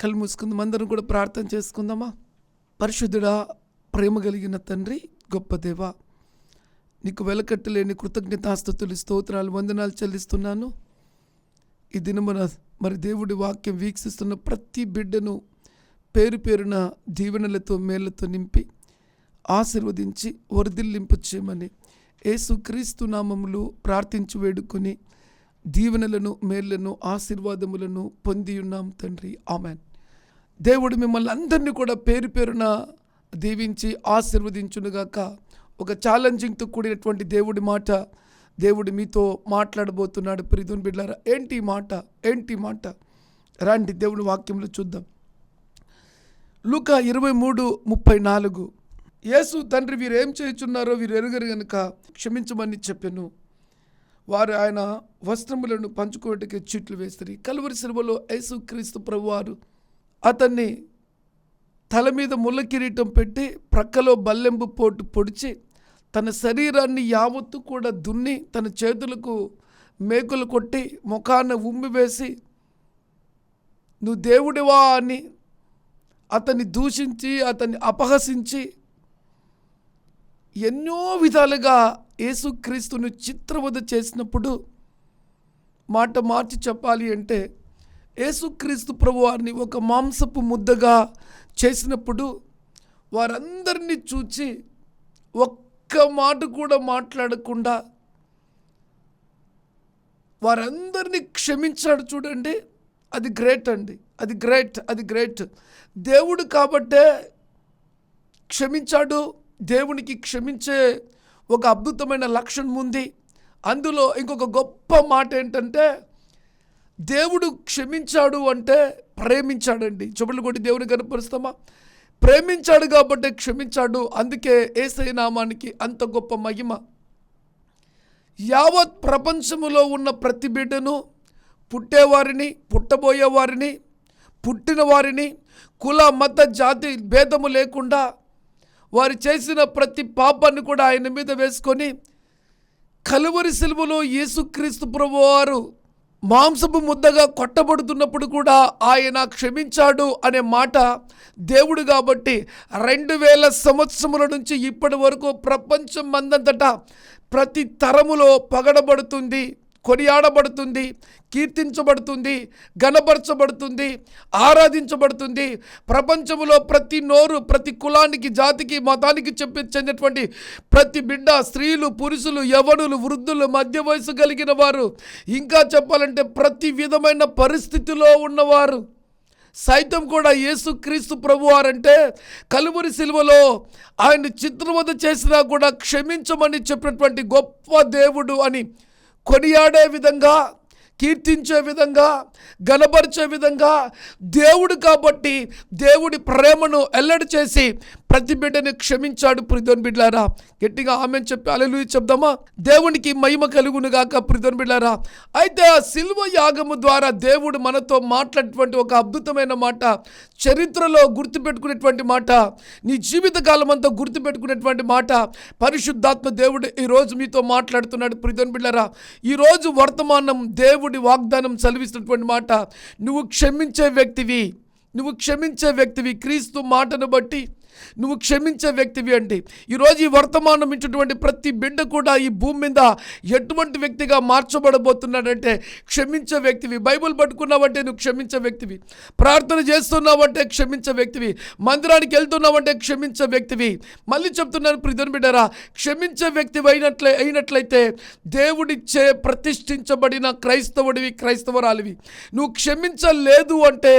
కళ్ళు మూసుకుందాం అందరం కూడా ప్రార్థన చేసుకుందామా? పరిశుద్ధుడా ప్రేమ కలిగిన తండ్రి గొప్ప దేవ నీకు వెలకట్టలేని కృతజ్ఞతాస్థుతులు స్తోత్రాలు వందనాలు చెల్లిస్తున్నాను. ఈ దినమున మరి దేవుడి వాక్యం వీక్షిస్తున్న ప్రతి బిడ్డను పేరు పేరున దీవెనలతో మేళ్ళతో నింపి ఆశీర్వదించి వరదిల్లింపు చేయమని ఏసుక్రీస్తు నామములు ప్రార్థించి వేడుకొని దీవెనలను మేళ్ళను ఆశీర్వాదములను పొంది ఉన్నాం తండ్రి. ఆమెన్. దేవుడు మిమ్మల్ని అందరినీ కూడా పేరు పేరున దీవించి ఆశీర్వదించునుగాక. ఒక ఛాలెంజింగ్తో కూడినటువంటి దేవుడి మాట దేవుడు మీతో మాట్లాడబోతున్నాడు. ప్రిధుని బిడ్డారా ఏంటి మాట? ఏంటి మాట? రండి దేవుని వాక్యంలో చూద్దాం. లూక ఇరవై మూడు ముప్పై నాలుగు. యేసు తండ్రి వీరు ఏం చేయుచున్నారో వీరు ఎరుగరు గనుక క్షమించమని చెప్పాను. వారు ఆయన వస్త్రములను పంచుకోవటానికి చీట్లు వేస్తారు కలువరి సిలువలో యేసు క్రీస్తు ప్రభువారు అతన్ని తల మీద ముళ్ళ కిరీటం పెట్టి ప్రక్కలో బల్లెంబు పోటు పొడిచి తన శరీరాన్ని యావత్తు కూడా దున్ని తన చేతులకు మేకులు కొట్టి ముఖాన ఉమ్మి వేసి నువ్వు దేవుడివా అని అతన్ని దూషించి అతన్ని అపహసించి ఎన్నో విధాలుగా యేసుక్రీస్తును చిత్రవద చేసినప్పుడు మాట మార్చి చెప్పాలి అంటే యేసుక్రీస్తు ప్రభు వారిని ఒక మాంసపు ముద్దగా చేసినప్పుడు వారందరినీ చూచి ఒక్క మాట కూడా మాట్లాడకుండా వారందరినీ క్షమించాడు చూడండి. అది గ్రేట్ అండి. అది గ్రేట్ అది గ్రేట్. దేవుడు కాబట్టే క్షమించాడు. దేవునికి క్షమించే ఒక అద్భుతమైన లక్షణం ఉంది. అందులో ఇంకొక గొప్ప మాట ఏంటంటే దేవుడు క్షమించాడు అంటే ప్రేమించాడండి. చెప్పులు కొట్టి దేవుని కనపరుస్తామా? ప్రేమించాడు కాబట్టి క్షమించాడు. అందుకే ఏసై నామానికి అంత గొప్ప మహిమ. యావత్ ప్రపంచములో ఉన్న ప్రతి బిడ్డను పుట్టేవారిని పుట్టబోయేవారిని పుట్టిన వారిని కుల మత జాతి భేదము లేకుండా వారు చేసిన ప్రతి పాపాన్ని కూడా ఆయన మీద వేసుకొని కలువరి సిలువలో యేసుక్రీస్తు ప్రభువారు మాంసపు ముద్దగా కొట్టబడుతున్నప్పుడు కూడా ఆయన క్షమించాడు అనే మాట దేవుడు కాబట్టి రెండు వేల సంవత్సరముల నుంచి ఇప్పటి వరకు ప్రపంచం మందంతటా ప్రతి తరములో పగడబడుతుంది. కొనియాడబడుతుంది కీర్తించబడుతుంది గణపరచబడుతుంది ఆరాధించబడుతుంది. ప్రపంచంలో ప్రతి నోరు ప్రతి కులానికి జాతికి మతానికి చెప్పి చెందినటువంటి ప్రతి బిడ్డ స్త్రీలు పురుషులు యవనులు వృద్ధులు మధ్య వయసు కలిగిన వారు ఇంకా చెప్పాలంటే ప్రతి విధమైన పరిస్థితిలో ఉన్నవారు. సైతం కూడా యేసుక్రీస్తు ప్రభువారంటే కలువురి సిలువలో ఆయన చిత్రవద చేసినా కూడా క్షమించమని చెప్పినటువంటి గొప్ప దేవుడు అని కొనియాడే విధంగా కీర్తించే విధంగా గనపరిచే విధంగా దేవుడు కాబట్టి దేవుడి ప్రేమను ఎల్లడి చేసి ప్రతి బిడ్డని క్షమించాడు ప్రిధోన్ బిడ్లారా. గట్టిగా ఆమె చెప్పి అలలు చెప్దామా? దేవునికి మహిమ కలుగునుగాక ప్రిధోన్ బిడ్లారా. అయితే ఆ సిల్వ యాగము ద్వారా దేవుడు మనతో మాట్లాడేటువంటి ఒక అద్భుతమైన మాట చరిత్రలో గుర్తుపెట్టుకునేటువంటి మాట నీ జీవితకాలం అంతా గుర్తుపెట్టుకునేటువంటి మాట పరిశుద్ధాత్మ దేవుడు ఈరోజు మీతో మాట్లాడుతున్నాడు ప్రిధోన్ బిడ్లారా. ఈరోజు వర్తమానం దేవుడి వాగ్దానం చదివిస్తున్నటువంటి మాట నువ్వు క్షమించే వ్యక్తివి నువ్వు క్షమించే వ్యక్తివి క్రీస్తు మాటను బట్టి నువ్వు క్షమించే వ్యక్తివి అండి ఈరోజు ఈ వర్తమానం ఇచ్చినటువంటి ప్రతి బిడ్డ కూడా ఈ భూమి మీద ఎటువంటి వ్యక్తిగా మార్చబడబోతున్నాడంటే క్షమించే వ్యక్తివి. బైబిల్ పట్టుకున్నావంటే నువ్వు క్షమించే వ్యక్తివి. ప్రార్థన చేస్తున్నావంటే క్షమించే వ్యక్తివి. మందిరానికి వెళ్తున్నావంటే క్షమించే వ్యక్తివి. మళ్ళీ చెప్తున్నాను ప్రిధన్ బిడ్డరా క్షమించే వ్యక్తి అయినట్లే అయినట్లయితే దేవుడిచ్చే ప్రతిష్ఠించబడిన క్రైస్తవుడివి క్రైస్తవరాలివి. నువ్వు క్షమించలేదు అంటే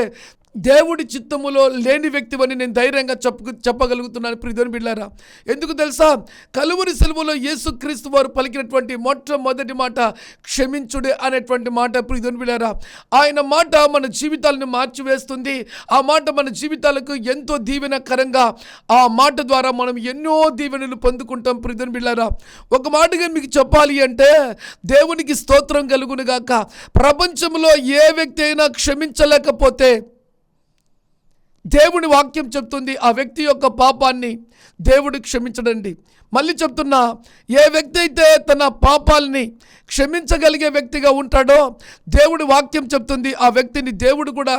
దేవుడి చిత్తములో లేని వ్యక్తివని నేను ధైర్యంగా చెప్పు చెప్పగలుగుతున్నాను ప్రిధోని బిళ్ళారా ఎందుకు తెలుసా? కలువురి సెలవులో యేసుక్రీస్తు వారు పలికినటువంటి మొట్టమొదటి మాట క్షమించుడే అనేటువంటి మాట ప్రిధోని బిళ్ళారా ఆయన మాట మన జీవితాలను మార్చివేస్తుంది. ఆ మాట మన జీవితాలకు ఎంతో దీవెనకరంగా ఆ మాట ద్వారా మనం ఎన్నో దీవెనలు పొందుకుంటాం ప్రిధోని బిళ్ళారా ఒక మాటగా మీకు చెప్పాలి అంటే దేవునికి స్తోత్రం కలుగునుగాక ప్రపంచంలో ఏ వ్యక్తి అయినా క్షమించలేకపోతే దేవుని వాక్యం చెప్తుంది ఆ వ్యక్తి యొక్క పాపాన్ని దేవుడు క్షమించడండి. మళ్ళీ చెప్తున్నా ఏ వ్యక్తి అయితే తన పాపాలని క్షమించగలిగే వ్యక్తిగా ఉంటాడో దేవుడి వాక్యం చెప్తుంది ఆ వ్యక్తిని దేవుడు కూడా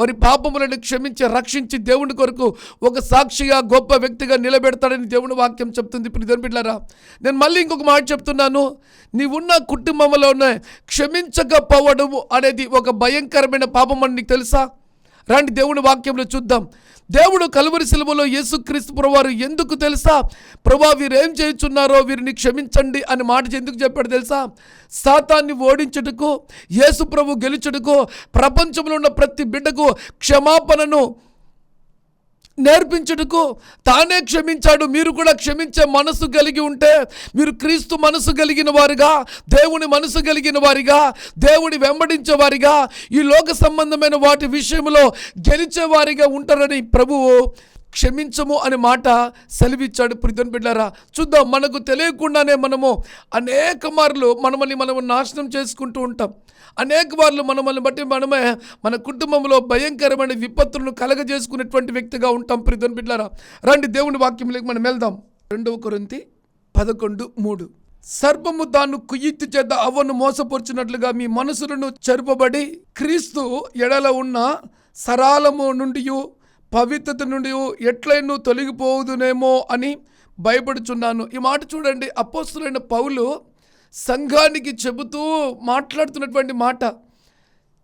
వారి పాపములను క్షమించి రక్షించి దేవుని కొరకు ఒక సాక్షిగా గొప్ప వ్యక్తిగా నిలబెడతాడని దేవుని వాక్యం చెప్తుంది. ఇప్పుడు బిడ్డారా నేను మళ్ళీ ఇంకొక మాట చెప్తున్నాను. నీవున్న కుటుంబంలోనే క్షమించకపోవడము అనేది ఒక భయంకరమైన పాపం అని నీకు తెలుసా? రండి దేవుని వాక్యంలో చూద్దాం. దేవుడు కలువరి సిలువలో యేసుక్రీస్తు ప్రభువారు ఎందుకు తెలుసా? ప్రభా వీరు ఏం చేయుచున్నారో వీరిని క్షమించండి అని మాట ఎందుకు చెప్పాడు తెలుసా? సాతాన్ని ఓడించుటకు యేసు ప్రభు గెలుచుటకు ప్రపంచంలో ఉన్న ప్రతి బిడ్డకు క్షమాపణను నేర్పించుటకు తానే క్షమించాడు. మీరు కూడా క్షమించే మనసు కలిగి ఉంటే మీరు క్రీస్తు మనసు కలిగిన వారిగా దేవుని మనసు కలిగిన వారిగా దేవుని వెంబడించే వారిగా ఈ లోక సంబంధమైన వాటి విషయంలో గెలిచే వారిగా ఉంటారని ప్రభువు క్షమించము అనే మాట సెలవిచ్చాడు ప్రిధన్ బిడ్డారా. చూద్దాం మనకు తెలియకుండానే మనము అనేక మార్లు మనమల్ని మనము నాశనం చేసుకుంటూ ఉంటాం. అనేక మార్లు మనమల్ని బట్టి మనమే మన కుటుంబంలో భయంకరమైన విపత్తులను కలగజేసుకునేటువంటి వ్యక్తిగా ఉంటాం ప్రిధన్ బిడ్డారా. రండి దేవుని వాక్యంలోకి మనం వెళ్దాం. రెండవ కొరింతి పదకొండు మూడు. సర్పము తాను కుయ్యిత్తి చేత అవ్వను మోసపరుచినట్లుగా మీ మనసులను చెరుపబడి క్రీస్తు ఎడల ఉన్న సరాలము నుండి పవిత్రత నుండి ఎట్లయినూ తొలగిపోదునేమో అని భయపడుచున్నాను. ఈ మాట చూడండి అపోస్తులైన పౌలు సంఘానికి చెబుతూ మాట్లాడుతున్నటువంటి మాట.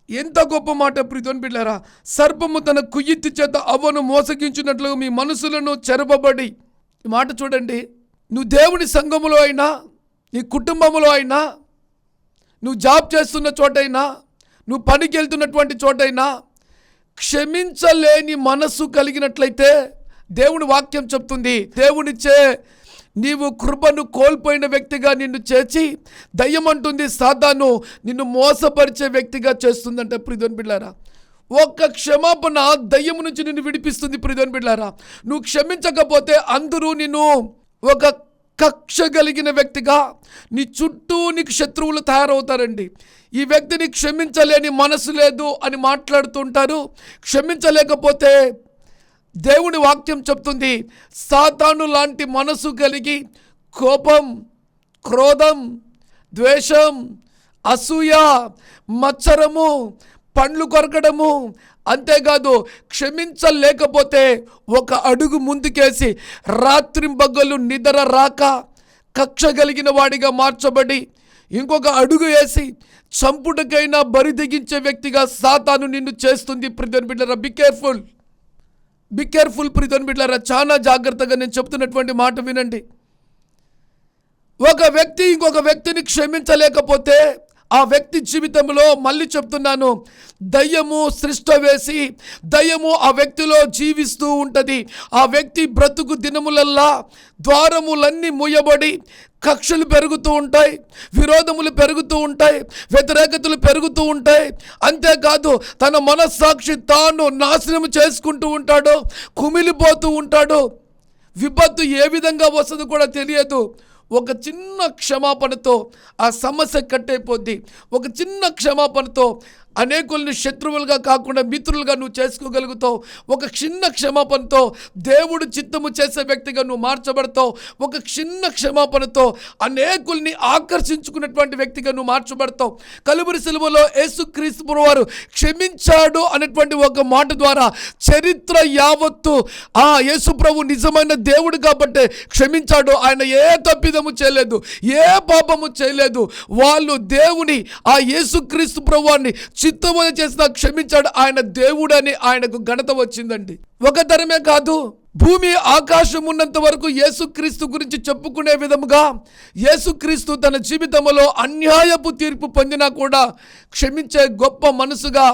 ఎంత గొప్ప మాట ప్రీతోని బిడ్డారా సర్పము తన కుయ్యిత్తి చేత అవ్వను మోసగించినట్లు మీ మనసులను చెరపబడి. ఈ మాట చూడండి నువ్వు దేవుని సంఘములో అయినా నీ కుటుంబంలో అయినా నువ్వు జాబ్ చేస్తున్న చోటైనా నువ్వు పనికి వెళ్తున్నటువంటి చోటైనా క్షమించలేని మనస్సు కలిగినట్లయితే దేవుని వాక్యం చెప్తుంది. దేవునిచ్చే నీవు కృపను కోల్పోయిన వ్యక్తిగా నిన్ను చేర్చి దయ్యం అంటుంది సాతాను నిన్ను మోసపరిచే వ్యక్తిగా చేస్తుందంటే ప్రిధోన్ బిడ్డారా ఒక్క క్షమాపణ దయ్యం నుంచి నిన్ను విడిపిస్తుంది ప్రిధోన్ బిడ్డారా నువ్వు క్షమించకపోతే అందరూ నిన్ను ఒక కక్ష కలిగిన వ్యక్తిగా నీ చుట్టూ నీకు శత్రువులు తయారవుతారండి. ఈ వ్యక్తిని క్షమించలేని మనసు లేదు అని మాట్లాడుతుంటారు. క్షమించలేకపోతే దేవుని వాక్యం చెప్తుంది సాతాను లాంటి మనసు కలిగి కోపం క్రోధం ద్వేషం అసూయ మత్సరము పండ్లు కొరకడము అంతేకాదు క్షమించలేకపోతే ఒక అడుగు ముందుకేసి రాత్రింబగలు నిద్ర రాక కక్ష కలిగిన వాడిగా మార్చబడి ఇంకొక అడుగు వేసి చంపుటకైనా బరి తెగించే వ్యక్తిగా సాతాను నిన్ను చేస్తుంది ప్రిధన్ బిడ్లరా బి కేర్ఫుల్ బి కేర్ఫుల్ ప్రిధన్ బిడ్లరా చాలా జాగ్రత్తగా నేను చెప్తున్నటువంటి మాట వినండి. ఒక వ్యక్తి ఇంకొక వ్యక్తిని క్షమించలేకపోతే ఆ వ్యక్తి జీవితంలో మళ్ళీ చెప్తున్నాను దయ్యము సృష్ట వేసి దయ్యము ఆ వ్యక్తిలో జీవిస్తూ ఉంటుంది. ఆ వ్యక్తి బ్రతుకు దినములల్లా ద్వారములన్నీ మూయబడి కక్షలు పెరుగుతూ ఉంటాయి విరోధములు పెరుగుతూ ఉంటాయి వ్యతిరేకతలు పెరుగుతూ ఉంటాయి. అంతేకాదు తన మనస్సాక్షి తాను నాశనం చేసుకుంటూ ఉంటాడు కుమిలిపోతూ ఉంటాడు. విపత్తు ఏ విధంగా వస్తుందో కూడా తెలియదు. ఒక చిన్న క్షమాపణతో ఆ సమస్య కట్టయిపోద్ది. ఒక చిన్న క్షమాపణతో అనేకుల్ని శత్రువులుగా కాకుండా మిత్రులుగా నువ్వు చేసుకోగలుగుతావు. ఒక చిన్న క్షమాపణతో దేవుడు చిత్తము చేసే వ్యక్తిగా నువ్వు మార్చబడతావు. ఒక చిన్న క్షమాపణతో అనేకుల్ని ఆకర్షించుకున్నటువంటి వ్యక్తిగా నువ్వు మార్చబడతావు. కలుబురి సెలవులో యేసుక్రీస్తు వారు క్షమించాడు అనేటువంటి ఒక మాట ద్వారా చరిత్ర యావత్తు ఆ యేసు ప్రభు నిజమైన దేవుడు కాబట్టి క్షమించాడు. ఆయన ఏ తప్పిదము చేయలేదు ఏ పాపము చేయలేదు. వాళ్ళు దేవుని ఆ యేసుక్రీస్తు ప్రభువాన్ని చిత్తమని చేసిన క్షమించాడు ఆయన దేవుడని ఆయనకు ఘనత వచ్చిందండి. ఒక తరమే కాదు భూమి ఆకాశం ఉన్నంత వరకు యేసుక్రీస్తు గురించి చెప్పుకునే విధముగా యేసుక్రీస్తు తన జీవితంలో అన్యాయపు తీర్పు పొందినా కూడా క్షమించే గొప్ప మనసుగా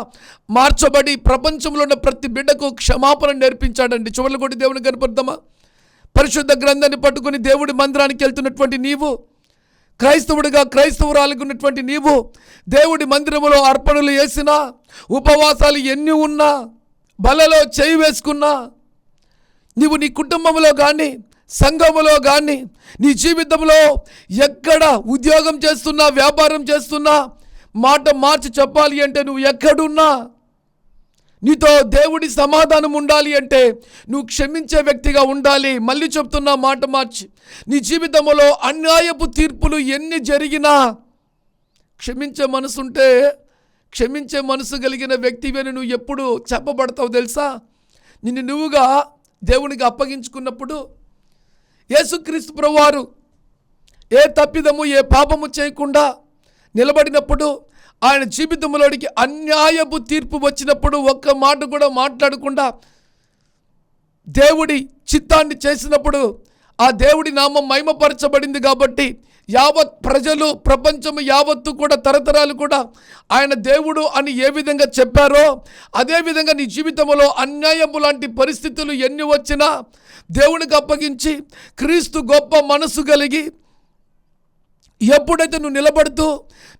మార్చబడి ప్రపంచంలో ఉన్న ప్రతి బిడ్డకు క్షమాపణ నేర్పించాడండి. చివరి కొట్టి దేవుని కనపడదామా పరిశుద్ధ గ్రంథాన్ని పట్టుకుని దేవుడి మందిరానికి వెళ్తున్నటువంటి నీవు క్రైస్తవుడిగా క్రైస్తవురాలిగా ఉన్నటువంటి నీవు దేవుడి మందిరములో అర్పణలు వేసినా ఉపవాసాలు ఎన్ని ఉన్నా బలలో చేయి వేసుకున్నా నీవు నీ కుటుంబంలో కానీ సంఘములో కానీ నీ జీవితంలో ఎక్కడ ఉద్యోగం చేస్తున్నా వ్యాపారం చేస్తున్నా మాట మార్చి చెప్పాలి అంటే నువ్వు ఎక్కడున్నా నీతో దేవుడి సమాధానం ఉండాలి అంటే నువ్వు క్షమించే వ్యక్తిగా ఉండాలి. మళ్ళీ చెప్తున్నా మాట మార్చి. నీ జీవితంలో అన్యాయపు తీర్పులు ఎన్ని జరిగినా క్షమించే మనసు ఉంటే క్షమించే మనసు కలిగిన వ్యక్తివేని నువ్వు ఎప్పుడు చెప్పబడతావు తెలుసా? నిన్ను నువ్వుగా దేవునికి అప్పగించుకున్నప్పుడు యేసుక్రీస్తు ప్రభువారు ఏ తప్పిదము ఏ పాపము చేయకుండా నిలబడినప్పుడు ఆయన జీవితంలోనికి అన్యాయపు తీర్పు వచ్చినప్పుడు ఒక్క మాట కూడా మాట్లాడకుండా దేవుడి చిత్తాన్ని చేసినప్పుడు ఆ దేవుడి నామం మహిమపరచబడింది కాబట్టి యావత్ ప్రజలు ప్రపంచము యావత్తు కూడా తరతరాలు కూడా ఆయన దేవుడు అని ఏ విధంగా చెప్పారో అదే విధంగా నీ జీవితంలో అన్యాయము లాంటి పరిస్థితులు ఎన్ని వచ్చినా దేవునికి అప్పగించి క్రీస్తు గొప్ప మనసు కలిగి ఎప్పుడైతే నువ్వు నిలబడుతూ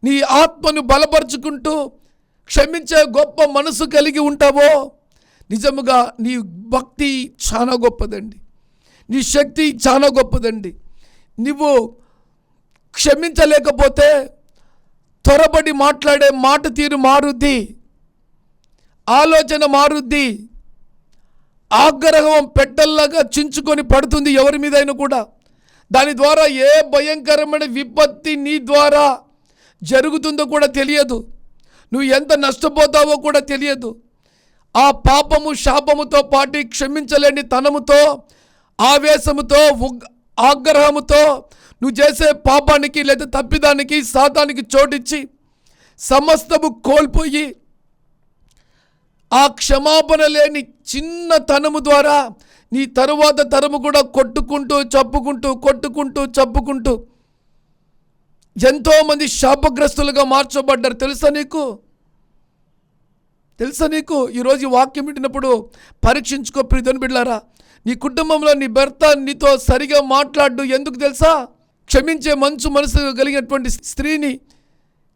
నీ ఆత్మను బలపరుచుకుంటూ క్షమించే గొప్ప మనసు కలిగి ఉంటావో నిజముగా నీ భక్తి చాలా గొప్పదండి. నీ శక్తి చాలా గొప్పదండి. నువ్వు క్షమించలేకపోతే త్వరబడి మాట్లాడే మాట తీరు మారుద్ది ఆలోచన మారుద్ది ఆగ్రహం పెట్టల్లాగా చించుకొని పడుతుంది ఎవరి మీదైనా కూడా. దాని ద్వారా ఏ భయంకరమైన విపత్తి నీ ద్వారా జరుగుతుందో కూడా తెలియదు. నువ్వు ఎంత నష్టపోతావో కూడా తెలియదు. ఆ పాపము శాపముతో పాటు క్షమించలేని తనముతో ఆవేశముతో ఉగ్- ఆగ్రహముతో నువ్వు చేసే పాపానికి లేదా తప్పిదానికి సాతానికి చోటిచ్చి సమస్తము కోల్పోయి ఆ క్షమాపణ లేని చిన్న తనము ద్వారా నీ తరువాత తరము కూడా కొట్టుకుంటూ చప్పుకుంటూ కొట్టుకుంటూ చప్పుకుంటూ ఎంతోమంది శాపగ్రస్తులుగా మార్చబడ్డారు. తెలుసా నీకు? తెలుసా నీకు? ఈరోజు వాక్యం వింటున్నప్పుడు పరీక్షించుకో ప్రీతని బిడ్డారా నీ కుటుంబంలో నీ భర్త నీతో సరిగా మాట్లాడు. ఎందుకు తెలుసా? క్షమించే మంచు మనసు కలిగినటువంటి స్త్రీని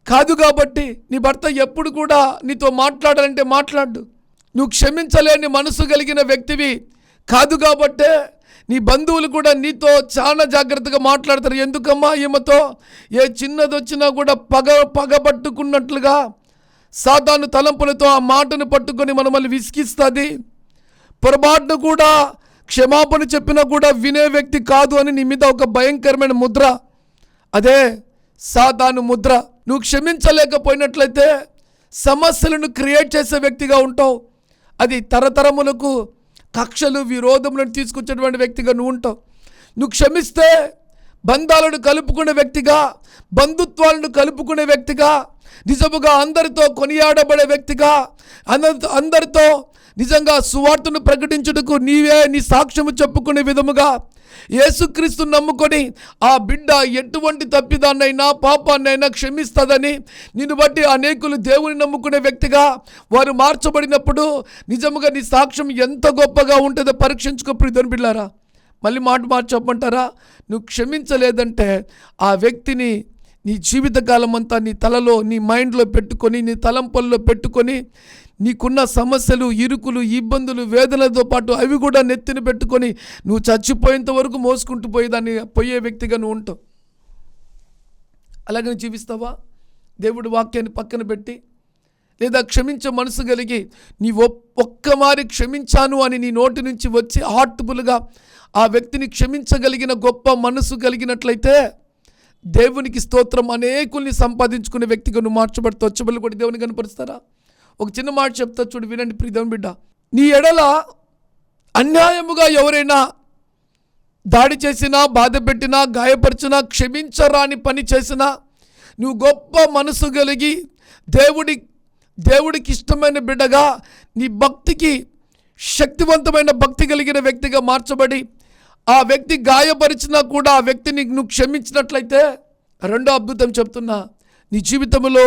కాదు కాబట్టి నీ భర్త ఎప్పుడు కూడా నీతో మాట్లాడాలంటే మాట్లాడు. నువ్వు క్షమించలేని మనసు కలిగిన వ్యక్తివి. కాదు కాబట్టే నీ బంధువులు కూడా నీతో చాలా జాగ్రత్తగా మాట్లాడతారు. ఎందుకమ్మా ఈమెతో? ఏ చిన్నది వచ్చినా కూడా పగ పగబట్టుకున్నట్లుగా సాతాను తలంపులతో ఆ మాటను పట్టుకొని మనమల్ని విసిగిస్తుంది. పొరపాటును కూడా క్షమాపణ చెప్పినా కూడా వినే వ్యక్తి కాదు అని నీ మీద ఒక భయంకరమైన ముద్ర. అదే సాతాను ముద్ర. నువ్వు క్షమించలేకపోయినట్లయితే సమస్యలను క్రియేట్ చేసే వ్యక్తిగా ఉంటావు. అది తరతరములకు కక్షలు విరోధములను తీసుకొచ్చేటువంటి వ్యక్తిగా నువ్వు ఉంటావు. నువ్వు క్షమిస్తే బంధాలను కలుపుకునే వ్యక్తిగా బంధుత్వాలను కలుపుకునే వ్యక్తిగా నిజముగా అందరితో కొనియాడబడే వ్యక్తిగా అందరితో అందరితో నిజంగా సువార్తను ప్రకటించుటకు నీవే నీ సాక్ష్యము చెప్పుకునే విధముగా యేసుక్రీస్తు నమ్ముకొని ఆ బిడ్డ ఎటువంటి తప్పిదాన్నైనా పాపాన్నైనా క్షమిస్తుందని నిన్ను బట్టి అనేకులు దేవుని నమ్ముకునే వ్యక్తిగా వారు మార్చబడినప్పుడు నిజముగా నీ సాక్ష్యం ఎంత గొప్పగా ఉంటుందో పరీక్షించుకో ప్రియుని బిడ్డారా మళ్ళీ మాట మాట చెప్పమంటారా నువ్వు క్షమించలేదంటే ఆ వ్యక్తిని నీ జీవితకాలం అంతా నీ తలలో నీ మైండ్లో పెట్టుకొని నీ తలంపల్లో పెట్టుకొని నీకున్న సమస్యలు ఇరుకులు ఇబ్బందులు వేదనలతో పాటు అవి కూడా నెత్తిన పెట్టుకొని నువ్వు చచ్చిపోయేంత వరకు మోసుకుంటూ పోయేదాన్ని పోయే వ్యక్తిగా నువ్వు ఉంటావు. అలాగని జీవిస్తావా? దేవుడి వాక్యాన్ని పక్కన పెట్టి లేదా క్షమించే మనసు కలిగి నీ ఒప్- ఒక్క మారి క్షమించాను అని నీ నోటి నుంచి వచ్చి హార్ట్ఫుల్గా ఆ వ్యక్తిని క్షమించగలిగిన గొప్ప మనసు కలిగినట్లయితే దేవునికి స్తోత్రం అనేకుల్ని సంపాదించుకునే వ్యక్తిగా నువ్వు మార్చబడితే వచ్చబడి కూడా దేవుని కనపరుస్తారా ఒక చిన్న మాట చెప్తా చూడు వినండి ప్రీతం బిడ్డ. నీ ఎడల అన్యాయముగా ఎవరైనా దాడి చేసినా బాధ పెట్టినా గాయపరిచినా క్షమించరాని పని చేసినా నువ్వు గొప్ప మనసు కలిగి దేవుడి దేవుడికి ఇష్టమైన బిడ్డగా నీ భక్తికి శక్తివంతమైన భక్తి కలిగిన వ్యక్తిగా మార్చబడి ఆ వ్యక్తి గాయపరిచినా కూడా ఆ వ్యక్తిని నువ్వు క్షమించినట్లయితే రెండో అద్భుతం చెప్తున్నా. నీ జీవితంలో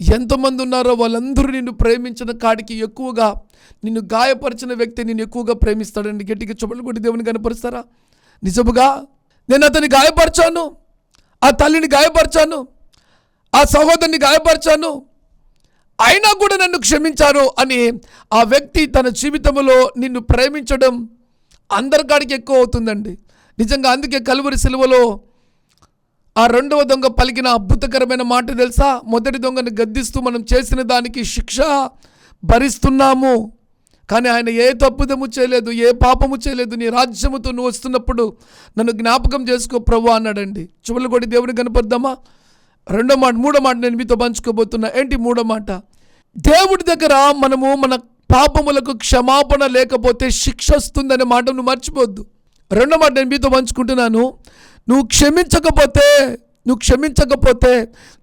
ఎంతమంది ఉన్నారో వాళ్ళందరూ నిన్ను ప్రేమించిన కాడికి ఎక్కువగా నిన్ను గాయపరిచిన వ్యక్తి నిన్ను ఎక్కువగా ప్రేమిస్తాడండి గట్టిగా చెప్పులు కొట్టి దేవుని కనపరుస్తారా? నిజముగా నేను అతన్ని గాయపరిచాను ఆ తల్లిని గాయపరిచాను ఆ సహోదరుని గాయపరిచాను. అయినా కూడా నన్ను క్షమించారు అని ఆ వ్యక్తి తన జీవితంలో నిన్ను ప్రేమించడం అందరికాడికి ఎక్కువ అవుతుందండి. నిజంగా అందుకే కలువరి సిలువలో ఆ రెండవ దొంగ పలికిన అద్భుతకరమైన మాట తెలుసా? మొదటి దొంగను గద్దిస్తూ మనం చేసిన దానికి శిక్ష భరిస్తున్నాము. కానీ ఆయన ఏ తప్పుదము చేయలేదు ఏ పాపము చేయలేదు నీ రాజ్యముతో నువ్వు వస్తున్నప్పుడు నన్ను జ్ఞాపకం చేసుకో ప్రభు అన్నాడండి. చివరి కొడి దేవుని కనపడదామా? రెండో మాట మూడో మాట నేను మీతో పంచుకోబోతున్నా. ఏంటి మూడో మాట? దేవుడి దగ్గర మనము మన పాపములకు క్షమాపణ లేకపోతే శిక్ష వస్తుందనే మాట నువ్వు మర్చిపోద్దు రెండో మాట నేను మీతో పంచుకుంటున్నాను. నువ్వు క్షమించకపోతే నువ్వు క్షమించకపోతే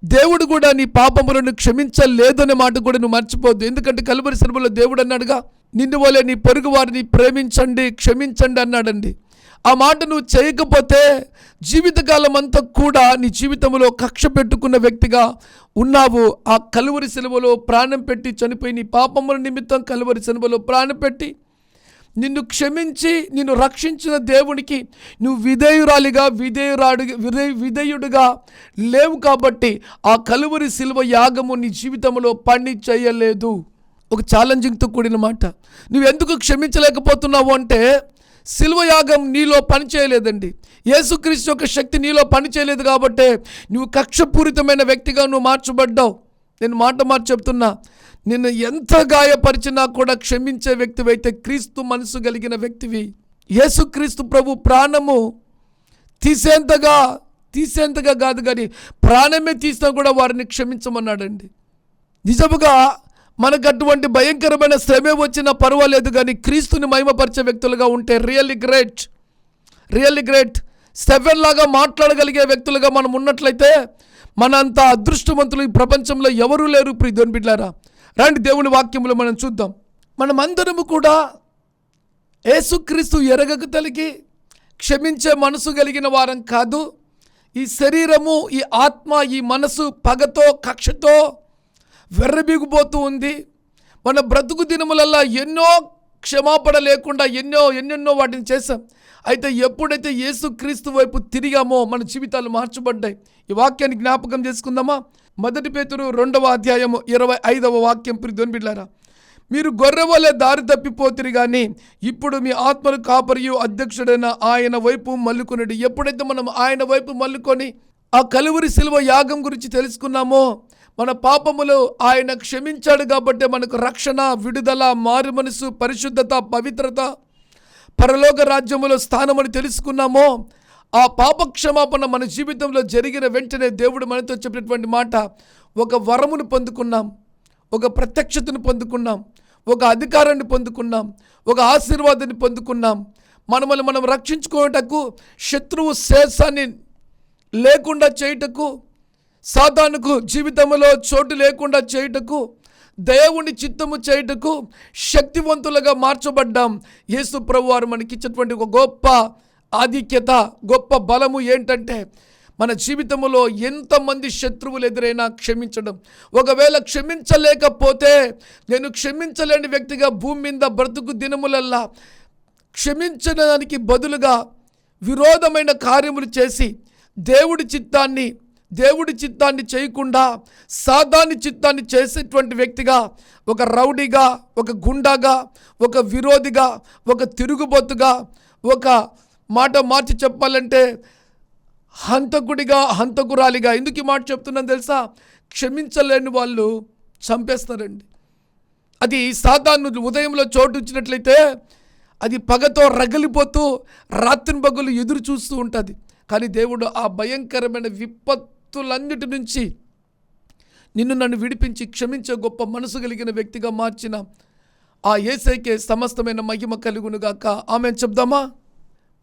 దేవుడు కూడా నీ పాపములను క్షమించలేదనే మాట కూడా నువ్వు మర్చిపోద్దు ఎందుకంటే కలువరి సినిమాలో దేవుడు అన్నాడుగా నిన్ను వలె నీ పొరుగు వారిని ప్రేమించండి క్షమించండి అన్నాడండి. ఆ మాట నువ్వు చేయకపోతే జీవితకాలం అంతా కూడా నీ జీవితంలో కక్ష పెట్టుకున్న వ్యక్తిగా ఉన్నావు. ఆ కలువరి సెలవులో ప్రాణం పెట్టి చనిపోయి నీ పాపముల నిమిత్తం కలువరి సెలవులో ప్రాణం పెట్టి నిన్ను క్షమించి నిన్ను రక్షించిన దేవునికి నువ్వు విధేయురాలిగా విధేయురాడు విధే విధేయుడుగా లేవు కాబట్టి ఆ కలువరి శిల్వ యాగము నీ జీవితంలో పని చేయలేదు ఒక ఛాలెంజింగ్తో కూడిన మాట. నువ్వు ఎందుకు క్షమించలేకపోతున్నావు అంటే శిల్వ యాగం నీలో పని చేయలేదండి యేసుక్రీస్తు యొక్క శక్తి నీలో పని చేయలేదు కాబట్టి నువ్వు కక్షపూరితమైన వ్యక్తిగా నువ్వు మార్చబడ్డావు. నేను మాట మాట చెప్తున్నా నిన్ను ఎంత గాయపరిచినా కూడా క్షమించే వ్యక్తివైతే క్రీస్తు మనసు కలిగిన వ్యక్తివి. యేసుక్రీస్తు ప్రభు ప్రాణము తీసేంతగా తీసేంతగా కాదు కానీ ప్రాణమే తీసినా కూడా వారిని క్షమించమన్నాడండి. నిజముగా మనకు అటువంటి భయంకరమైన శ్రమే వచ్చినా పర్వాలేదు కానీ క్రీస్తుని మహిమపరిచే వ్యక్తులుగా ఉంటే really great. Really great. Seven లాగా మాట్లాడగలిగే వ్యక్తులుగా మనం ఉన్నట్లయితే మనంత అదృష్టవంతులు ఈ ప్రపంచంలో ఎవరూ లేరు ప్రియని బిడ్డారా రండి దేవుని వాక్యములు మనం చూద్దాం. మనం అందరము కూడా యేసుక్రీస్తు ఎరగక తలికి క్షమించే మనసు కలిగిన వారం కాదు. ఈ శరీరము ఈ ఆత్మ ఈ మనసు పగతో కక్షతో వెర్రబిగిపోతూ ఉంది. మన బ్రతుకు దినములల్లా ఎన్నో క్షమాపణ లేకుండా ఎన్నో ఎన్నెన్నో వాటిని చేశాం. అయితే ఎప్పుడైతే యేసుక్రీస్తు వైపు తిరిగామో మన జీవితాలు మార్చబడ్డాయి. ఈ వాక్యాన్ని జ్ఞాపకం చేసుకుందామా? మొదటి పేతురు రెండవ అధ్యాయము ఇరవై ఐదవ వాక్యం ప్రిధోని బిడ్డారా మీరు గొర్రెవలే దారి తప్పిపోతిరి కానీ ఇప్పుడు మీ ఆత్మలు కాపరియు అధ్యక్షుడైన ఆయన వైపు మల్లుకునేది ఎప్పుడైతే మనం ఆయన వైపు మల్లుకొని ఆ కలువురి శిలువ యాగం గురించి తెలుసుకున్నామో మన పాపములు ఆయన క్షమించాడు కాబట్టి మనకు రక్షణ విడుదల మారు మనసు పరిశుద్ధత పవిత్రత పరలోక రాజ్యములో స్థానమని తెలుసుకున్నామో ఆ పాప క్షమాపణ మన జీవితంలో జరిగిన వెంటనే దేవుడు మనతో చెప్పినటువంటి మాట ఒక వరమును పొందుకున్నాం ఒక ప్రత్యక్షతను పొందుకున్నాం ఒక అధికారాన్ని పొందుకున్నాం ఒక ఆశీర్వాదాన్ని పొందుకున్నాం. మనమల్ని మనం రక్షించుకోవటకు శత్రువు శేషాన్ని లేకుండా చేయుటకు సాధారణకు జీవితంలో చోటు లేకుండా చేయుటకు దేవుని చిత్తము చేయుటకు శక్తివంతులుగా మార్చబడ్డాం. యేసు ప్రభు వారు మనకిచ్చినటువంటి ఒక గొప్ప ఆధిక్యత గొప్ప బలము ఏంటంటే మన జీవితంలో ఎంతమంది శత్రువులు ఎదురైనా క్షమించడం. ఒకవేళ క్షమించలేకపోతే నేను క్షమించలేని వ్యక్తిగా భూమి మీద బ్రతుకు దినములల్లా క్షమించడానికి బదులుగా విరోధమైన కార్యములు చేసి దేవుడి చిత్తాన్ని దేవుడి చిత్తాన్ని చేయకుండా సాధాని చిత్తాన్ని చేసేటువంటి వ్యక్తిగా ఒక రౌడీగా ఒక గుండాగా ఒక విరోధిగా ఒక తిరుగుబోతుగా ఒక మాట మార్చి చెప్పాలంటే హంతకుడిగా హంతకురాలిగా ఎందుకు ఈ మాట చెప్తున్నాను తెలుసా? క్షమించలేని వాళ్ళు చంపేస్తారండి. అది సాధాను ఉదయంలో చోటు ఇచ్చినట్లయితే అది పగతో రగిలిపోతూ రాత్రి పగులు ఎదురు చూస్తూ ఉంటుంది. కానీ దేవుడు ఆ భయంకరమైన విపత్తులన్నిటి నుంచి నిన్ను నన్ను విడిపించి క్షమించే గొప్ప మనసు కలిగిన వ్యక్తిగా మార్చిన ఆ ఏసైకే సమస్తమైన మహిమ కలుగునుగాక. ఆమె చెప్దామా?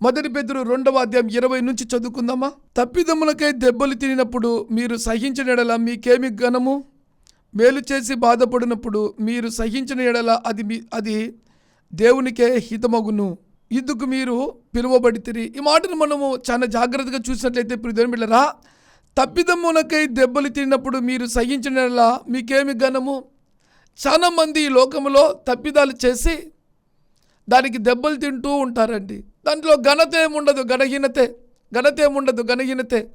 మొదటి బెదురు రెండవ అధ్యాయం ఇరవై నుంచి చదువుకుందామా? తప్పిదమ్ములకై దెబ్బలు తినినప్పుడు మీరు సహించిన ఎడల మీకేమి ఘనము? మేలు చేసి బాధపడినప్పుడు మీరు సహించిన ఎడల అది మీ అది దేవునికే హితమగును. ఇందుకు మీరు పిలువబడితిరి. ఈ మాటను మనము చాలా జాగ్రత్తగా చూసినట్లయితే ప్రియుని బిళ్ళరా తప్పిదమ్మునకై దెబ్బలు తిన్నప్పుడు మీరు సహించినలా మీకేమి ఘనము? చాలామంది ఈ లోకములో తప్పిదాలు చేసి దానికి దెబ్బలు తింటూ ఉంటారండి. దాంట్లో ఘనత ఏముండదు? ఘనహీనతే. ఘనత ఏముండదు? ఘనహీనతే.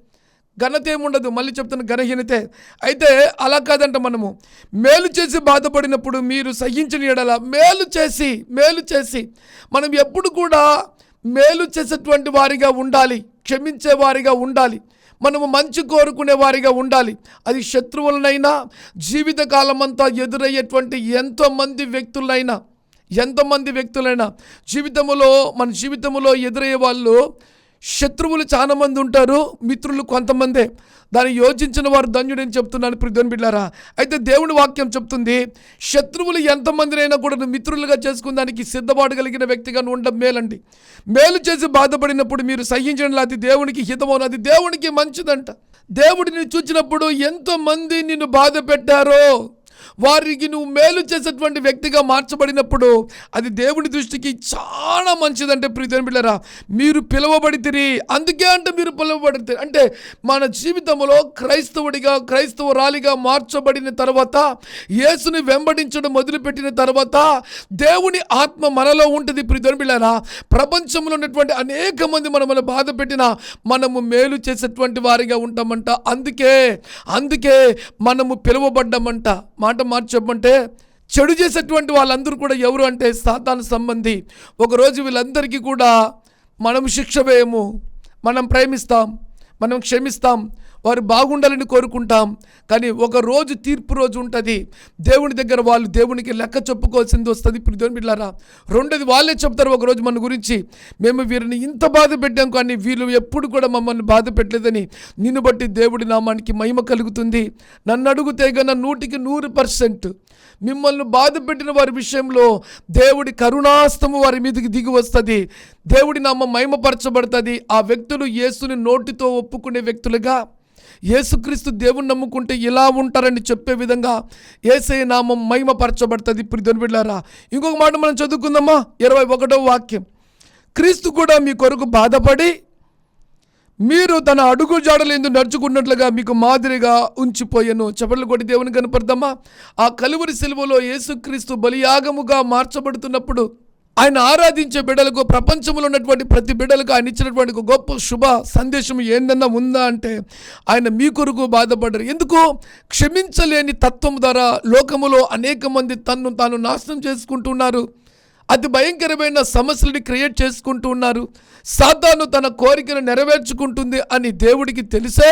ఘనత ఏముండదు? మళ్ళీ చెప్తున్న ఘనహీనతే. అయితే అలా కాదంట మనము. మేలు చేసి బాధపడినప్పుడు మీరు సహించిన ఎడల మేలు చేసి మేలు చేసి మనం ఎప్పుడు కూడా మేలు చేసేటువంటి వారిగా ఉండాలి. క్షమించే వారిగా ఉండాలి. మనము మంచి కోరుకునే వారిగా ఉండాలి. అది శత్రువులనైనా జీవితకాలమంతా ఎదురయ్యేటువంటి ఎంతోమంది వ్యక్తులైనా ఎంతోమంది వ్యక్తులైనా జీవితంలో మన జీవితంలో ఎదురయ్యే వాళ్ళు శత్రువులు చాలా మంది ఉంటారు మిత్రులు కొంతమందే. దాన్ని యోచించిన వారు ధన్యుడని చెప్తున్నాను ప్రిధోని బిడ్డారా అయితే దేవుని వాక్యం చెప్తుంది శత్రువులు ఎంతమందినైనా కూడా మిత్రులుగా చేసుకున్న దానికి సిద్ధపడగలిగిన వ్యక్తిగా ఉండడం మేలండి. మేలు చేసి బాధపడినప్పుడు మీరు సహించడం అది దేవునికి హితమవును అది దేవునికి మంచిదంట. దేవుడిని చూచినప్పుడు ఎంతోమంది నిన్ను బాధ పెట్టారో వారికి నువ్వు మేలు చేసేటువంటి వ్యక్తిగా మార్చబడినప్పుడు అది దేవుని దృష్టికి చాలా మంచిదంటే ప్రీతిని బిళ్ళరా మీరు పిలువబడితిరి అందుకే అంటే మీరు పిలువబడితే అంటే మన జీవితంలో క్రైస్తవుడిగా క్రైస్తవురాలిగా మార్చబడిన తర్వాత యేసుని వెంబడించడం మొదలుపెట్టిన తర్వాత దేవుని ఆత్మ మనలో ఉంటుంది ప్రీతిని బిళ్ళరా ప్రపంచంలో ఉన్నటువంటి అనేక మంది మనల్ని బాధ పెట్టినా మనము మేలు చేసేటువంటి వారిగా ఉంటామంట. అందుకే అందుకే మనము పిలువబడ్డామంట. మాట మార్చి చెప్పమంటే చెడు చేసేటువంటి వాళ్ళందరూ కూడా ఎవరు అంటే సాతాను సంబంధి. ఒకరోజు వీళ్ళందరికీ కూడా మనం శిక్ష వేయము మనం ప్రేమిస్తాం మనం క్షమిస్తాం వారు బాగుండాలని కోరుకుంటాం. కానీ ఒక రోజు తీర్పు రోజు ఉంటుంది. దేవుని దగ్గర వాళ్ళు దేవునికి లెక్క చెప్పుకోవాల్సింది వస్తుంది. ఇప్పుడు దేవుని బిడ్డారా రెండోది వాళ్ళే చెప్తారు ఒకరోజు మన గురించి. మేము వీరిని ఇంత బాధ పెట్టాం కానీ వీళ్ళు ఎప్పుడు కూడా మమ్మల్ని బాధ పెట్టలేదని. నిన్ను బట్టి దేవుడి నామానికి మహిమ కలుగుతుంది. నన్ను అడుగుతే కన్నా నూటికి నూరు పర్సెంట్. మిమ్మల్ని బాధ పెట్టిన వారి విషయంలో దేవుడి కరుణాస్తము వారి మీదకి దిగి వస్తుంది. దేవుడి నామ మహిమపరచబడుతుంది. ఆ వ్యక్తులు యేసుని నోటితో ఒప్పుకునే వ్యక్తులుగా యేసుక్రీస్తు దేవుని నమ్ముకుంటే ఇలా ఉంటారని చెప్పే విధంగా ఏసై నామం మహిమపరచబడుతుంది. ఇప్పుడు బిడ్డారా ఇంకొక మాట మనం చదువుకుందామా? ఇరవై ఒకటో వాక్యం. క్రీస్తు కూడా మీ కొరకు బాధపడి మీరు తన అడుగు జాడలేందు నడుచుకున్నట్లుగా మీకు మాదిరిగా ఉంచిపోయాను. చెప్పలు కొట్టి దేవుని కనపడదామా? ఆ కలువరి సెలవులో యేసుక్రీస్తు బలియాగముగా మార్చబడుతున్నప్పుడు ఆయన ఆరాధించే బిడ్డలకు ప్రపంచంలో ఉన్నటువంటి ప్రతి బిడ్డలకు ఆయన ఇచ్చినటువంటి గొప్ప శుభ సందేశం ఏందన్నా ఉందా అంటే ఆయన మీ కొరకు బాధపడ్డారు. ఎందుకు? క్షమించలేని తత్వం ద్వారా లోకములో అనేక మంది తన్ను తాను నాశనం చేసుకుంటున్నారు. అతి భయంకరమైన సమస్యలని క్రియేట్ చేసుకుంటూ ఉన్నారు. సాతాను తన కోరికను నెరవేర్చుకుంటుంది అని దేవుడికి తెలిసే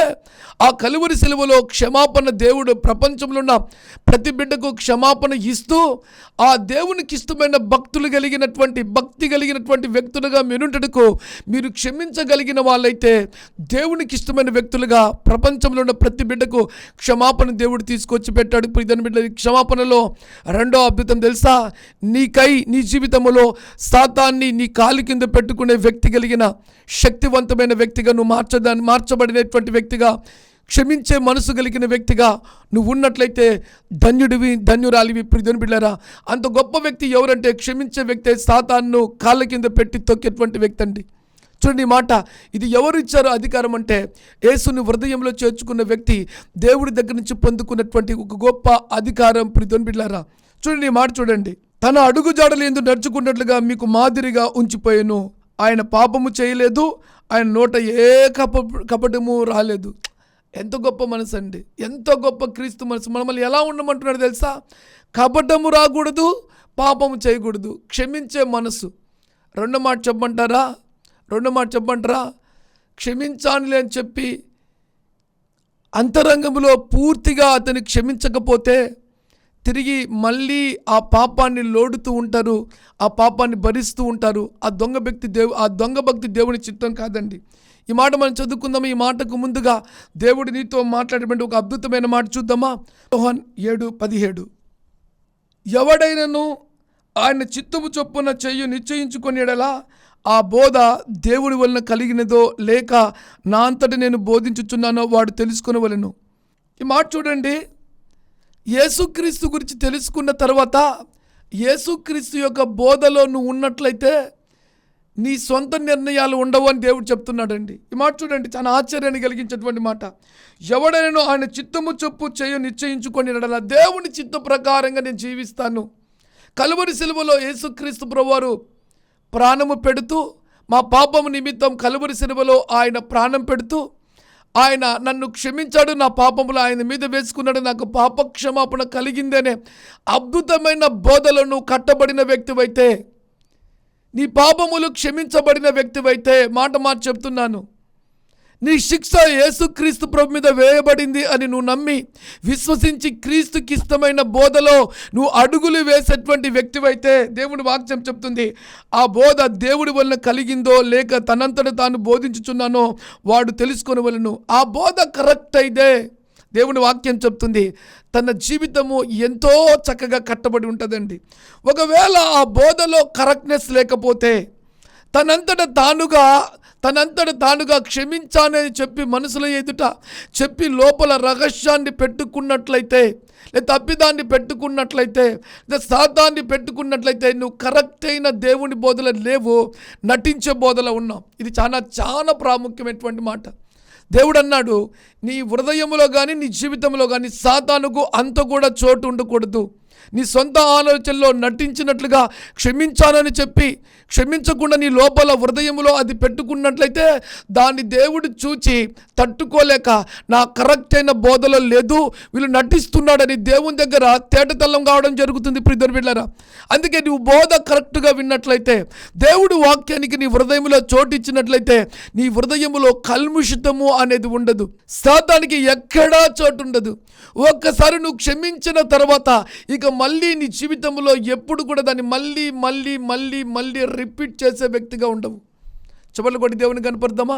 ఆ కలువరి సెలవులో క్షమాపణ దేవుడు ప్రపంచంలో ఉన్న ప్రతి బిడ్డకు క్షమాపణ ఇస్తూ ఆ దేవునికి ఇష్టమైన భక్తులు కలిగినటువంటి భక్తి కలిగినటువంటి వ్యక్తులుగా మీరుంటకు మీరు క్షమించగలిగిన వాళ్ళైతే దేవునికి ఇష్టమైన వ్యక్తులుగా ప్రపంచంలో ఉన్న ప్రతి బిడ్డకు క్షమాపణ దేవుడు తీసుకొచ్చి పెట్టాడు. ఇప్పుడు బిడ్డ క్షమాపణలో రెండో అద్భుతం తెలుసా? నీకై నీ జీవితంలో సాతాన్ని నీ కాలు కింద పెట్టుకునే వ్యక్తి కలిగిన శక్తివంతమైన వ్యక్తిగా నువ్వు మార్చదాన్ని మార్చబడినటువంటి వ్యక్తిగా క్షమించే మనసు కలిగిన వ్యక్తిగా నువ్వు ఉన్నట్లయితే ధన్యుడివి ధన్యురాలివి. ప్రిధుని బిళ్ళరా అంత గొప్ప వ్యక్తి ఎవరంటే క్షమించే వ్యక్తి సాతాన్ను కాళ్ళ కింద పెట్టి తొక్కేటువంటి వ్యక్తి అండి చూడండి మాట ఇది ఎవరు ఇచ్చారు అధికారం అంటే యేసుని హృదయంలో చేర్చుకున్న వ్యక్తి దేవుడి దగ్గర నుంచి పొందుకున్నటువంటి ఒక గొప్ప అధికారం. ప్రిధుని బిళ్ళారా చూడండి మాట చూడండి. తన అడుగు జాడలు ఎందుకు నడుచుకున్నట్లుగా మీకు మాదిరిగా ఉంచిపోయాను. ఆయన పాపము చేయలేదు ఆయన నోట ఏ కప కపటము రాలేదు. ఎంత గొప్ప మనసు అండి. ఎంత గొప్ప క్రీస్తు మనసు. మనల్ని ఎలా ఉండమంటున్నాడు తెలుసా? కపటము రాకూడదు పాపము చేయకూడదు. క్షమించే మనసు. రెండు మాట చెప్పమంటారా? రెండు మాట చెప్పమంటారా? క్షమించానులే అని చెప్పి అంతరంగంలో పూర్తిగా అతని క్షమించకపోతే తిరిగి మళ్ళీ ఆ పాపాన్ని లోడుతూ ఉంటారు ఆ పాపాన్ని భరిస్తూ ఉంటారు. ఆ దొంగ భక్తి దేవు ఆ దొంగ భక్తి దేవుని చిత్తం కాదండి. ఈ మాట మనం చదువుకుందాం ఈ మాటకు ముందుగా దేవుడు నీతో మాట్లాడేటువంటి ఒక అద్భుతమైన మాట చూద్దామా? మోహన్ ఏడు పదిహేడు. ఎవడైనను ఆయన చిత్తము చొప్పున చెయ్యి నిశ్చయించుకొనిడలా ఆ బోధ దేవుడి వలన కలిగినదో లేక నా అంతటి నేను బోధించుచున్నానో వాడు తెలుసుకునవలను. ఈ మాట చూడండి. యేసుక్రీస్తు గురించి తెలుసుకున్న తర్వాత యేసుక్రీస్తు యొక్క బోధలో నువ్వు ఉన్నట్లయితే నీ సొంత నిర్ణయాలు ఉండవు అని దేవుడు చెప్తున్నాడండి. ఈ మాట చూడండి చాలా ఆశ్చర్యాన్ని కలిగించేటువంటి మాట. ఎవడైనా ఆయన చిత్తము చొప్పు చేయ నిశ్చయించుకొని నడల. దేవుని చిత్త ప్రకారంగా నేను జీవిస్తాను. కలువరి సిలువలో యేసుక్రీస్తు ప్రభువారు ప్రాణము పెడుతూ మా పాపము నిమిత్తం కలువరి సిలువలో ఆయన ప్రాణం పెడుతూ ఆయన నన్ను క్షమించాడు నా పాపములు ఆయన మీద వేసుకున్నాడు నాకు పాప క్షమాపణ కలిగిందనే అద్భుతమైన బోధలను కట్టబడిన వ్యక్తివైతే నీ పాపములు క్షమించబడిన వ్యక్తివైతే మాట మాట చెప్తున్నాను. నీ శిక్ష యేసుక్రీస్తు ప్రభు మీద వేయబడింది అని నువ్వు నమ్మి విశ్వసించి క్రీస్తుకి ఇష్టమైన బోధలో నువ్వు అడుగులు వేసేటువంటి వ్యక్తివైతే దేవుడి వాక్యం చెప్తుంది. ఆ బోధ దేవుడి వలన కలిగిందో లేక తనంతట తాను బోధించుచున్నానో వాడు తెలుసుకొనవలను ఆ బోధ కరెక్ట్ అయితే దేవుని వాక్యం చెప్తుంది. తన జీవితము ఎంతో చక్కగా కట్టబడి ఉంటుందండి. ఒకవేళ ఆ బోధలో కరెక్ట్నెస్ లేకపోతే తనంతట తానుగా తనంతట తానుగా క్షమించానని చెప్పి మనసులో ఎదుట చెప్పి లోపల రహస్యాన్ని పెట్టుకున్నట్లయితే లేదా తప్పిదాన్ని పెట్టుకున్నట్లయితే లేదా సాతాన్ని పెట్టుకున్నట్లయితే నువ్వు కరెక్ట్ అయిన దేవుని బోధలో లేవు నటించే బోధలో ఉన్నావు. ఇది చాలా చాలా ప్రాముఖ్యమైనటువంటి మాట. దేవుడు అన్నాడు నీ హృదయంలో కానీ నీ జీవితంలో కానీ సాతానుకు అంత కూడా చోటు ఉండకూడదు. నీ సొంత ఆలోచనలో నటించినట్లుగా క్షమించానని చెప్పి క్షమించకుండా నీ లోపల హృదయంలో అది పెట్టుకున్నట్లయితే దాన్ని దేవుడు చూచి తట్టుకోలేక నా కరెక్ట్ అయిన బోధలో లేదు. వీళ్ళు నటిస్తున్నాడని దేవుని దగ్గర తేటతల్లం కావడం జరుగుతుంది ప్రిధర్ బిళ్ళరా అందుకే నువ్వు బోధ కరెక్ట్గా విన్నట్లయితే దేవుడు వాక్యానికి నీ హృదయంలో చోటు ఇచ్చినట్లయితే నీ హృదయంలో కల్ముషితము అనేది ఉండదు. సాతానికి ఎక్కడా చోటు ఉండదు. ఒక్కసారి నువ్వు క్షమించిన తర్వాత ఇక మళ్ళీ నీ జీవితంలో ఎప్పుడు కూడా దాన్ని మళ్ళీ మళ్ళీ మళ్ళీ మళ్ళీ రిపీట్ చేసే వ్యక్తిగా ఉండవు. చివరి కొట్టి దేవుని కనపడదామా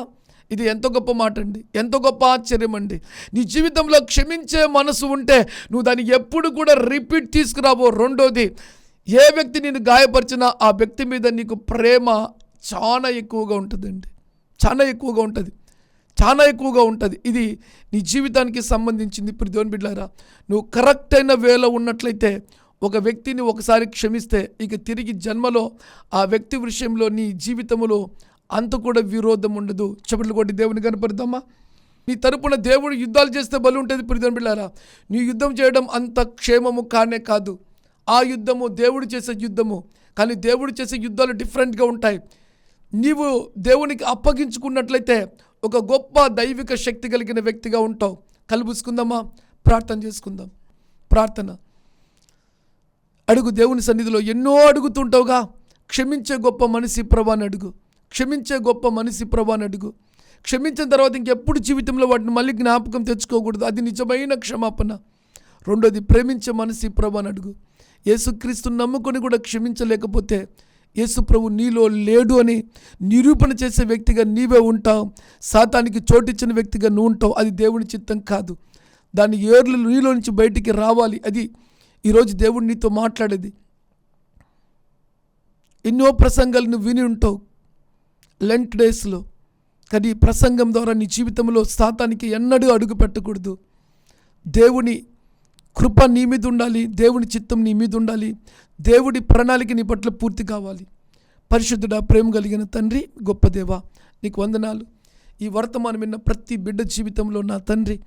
ఇది ఎంత గొప్ప మాట అండి ఎంత గొప్ప ఆశ్చర్యం అండి నీ జీవితంలో క్షమించే మనసు ఉంటే నువ్వు దాన్ని ఎప్పుడు కూడా రిపీట్ తీసుకురావో. రెండోది ఏ వ్యక్తి నేను గాయపరిచినా ఆ వ్యక్తి మీద నీకు ప్రేమ చాలా ఎక్కువగా ఉంటుందండి. చాలా ఎక్కువగా ఉంటుంది. చాలా ఎక్కువగా ఉంటుంది. ఇది నీ జీవితానికి సంబంధించింది. ఇప్పుడు దేవుని బిడ్డారా నువ్వు కరెక్ట్ అయిన వేలో ఉన్నట్లయితే ఒక వ్యక్తిని ఒకసారి క్షమిస్తే ఇక తిరిగి జన్మలో ఆ వ్యక్తి విషయంలో నీ జీవితంలో అంత కూడా విరోధం ఉండదు. చెప్పట్లు కొట్టి దేవుని కనపడదామా నీ తరపున దేవుడు యుద్ధాలు చేస్తే బలు ఉంటుంది. ప్రిధం బిళ్ళారా నీ యుద్ధం చేయడం అంత క్షేమము కానే కాదు. ఆ యుద్ధము దేవుడు చేసే యుద్ధము. కానీ దేవుడు చేసే యుద్ధాలు డిఫరెంట్గా ఉంటాయి. నీవు దేవునికి అప్పగించుకున్నట్లయితే ఒక గొప్ప దైవిక శక్తి కలిగిన వ్యక్తిగా ఉంటావు. కలుపుసుకుందామా? ప్రార్థన చేసుకుందాం. ప్రార్థన. అడుగు దేవుని సన్నిధిలో ఎన్నో అడుగుతుంటావుగా. క్షమించే గొప్ప మనిషి ప్రభాని అడుగు. క్షమించే గొప్ప మనిషి ప్రభాని అడుగు. క్షమించిన తర్వాత ఇంకెప్పుడు జీవితంలో వాటిని మళ్ళీ జ్ఞాపకం తెచ్చుకోకూడదు. అది నిజమైన క్షమాపణ. రెండోది ప్రేమించే మనిషి ప్రభాని అడుగు. యేసుక్రీస్తు నమ్ముకొని కూడా క్షమించలేకపోతే యేసుప్రభు నీలో లేడు అని నిరూపణ చేసే వ్యక్తిగా నీవే ఉంటావు. సాతానికి చోటిచ్చిన వ్యక్తిగా నువ్వు ఉంటావు. అది దేవుని చిత్తం కాదు. దాని ఏర్లు నీలో నుంచి బయటికి రావాలి. అది ఈరోజు దేవుడు నీతో మాట్లాడేది. ఎన్నో ప్రసంగాలు నువ్వు విని ఉంటావు. లెంట్ డేస్లో కానీ ప్రసంగం ద్వారా నీ జీవితంలో సాతానికి ఎన్నడూ అడుగు పెట్టకూడదు. దేవుని కృప నీ మీద ఉండాలి దేవుని చిత్తం నీ మీద ఉండాలి దేవుడి ప్రణాళిక నీ పట్ల పూర్తి కావాలి. పరిశుద్ధుడా ప్రేమ కలిగిన తండ్రి గొప్ప దేవా నీకు వందనాలు. ఈ వర్తమానం విన్న ప్రతి బిడ్డ జీవితంలో నా తండ్రి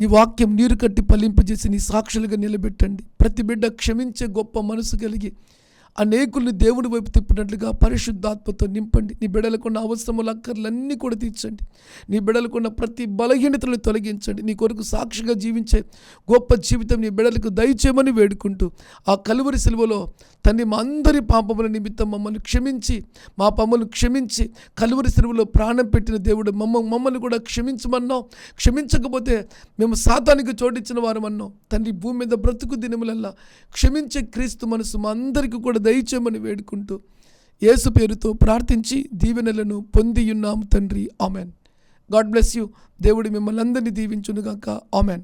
నీ వాక్యం నీరు కట్టి పలింపజేసి నీ సాక్షులుగా నిలబెట్టండి. ప్రతి బిడ్డ క్షమించే గొప్ప మనసు కలిగి అనేకుల్ని దేవుని వైపు తిప్పినట్లుగా పరిశుద్ధాత్మతో నింపండి. నీ బిడలకున్న అవసరముల అక్కర్లన్నీ కూడా తీర్చండి. నీ బిడలకున్న ప్రతి బలహీనతలను తొలగించండి. నీ కొరకు సాక్షిగా జీవించే గొప్ప జీవితం నీ బిడలకు దయచేయమని వేడుకుంటూ ఆ కలువరి సిలువలో తండ్రి మా అందరి పాపముల నిమిత్తం మమ్మల్ని క్షమించి మా పాపములు క్షమించి కలువరి సిలువలో ప్రాణం పెట్టిన దేవుడు మమ్మ మమ్మల్ని కూడా క్షమించమన్నాం క్షమించకపోతే మేము సాతానికి చోటిచ్చిన వారమన్నాం తండ్రి భూమి మీద బ్రతుకు దినములల్లా క్షమించే క్రీస్తు మనసు మా అందరికీ కూడా దయచేయమని వేడుకుంటూ యేసు పేరుతో ప్రార్థించి దీవెనలను పొంది తండ్రి. ఆమెన్. God bless you. దేవుడు మిమ్మల్ని అందరినీ దీవించునుగాక. ఆమెన్.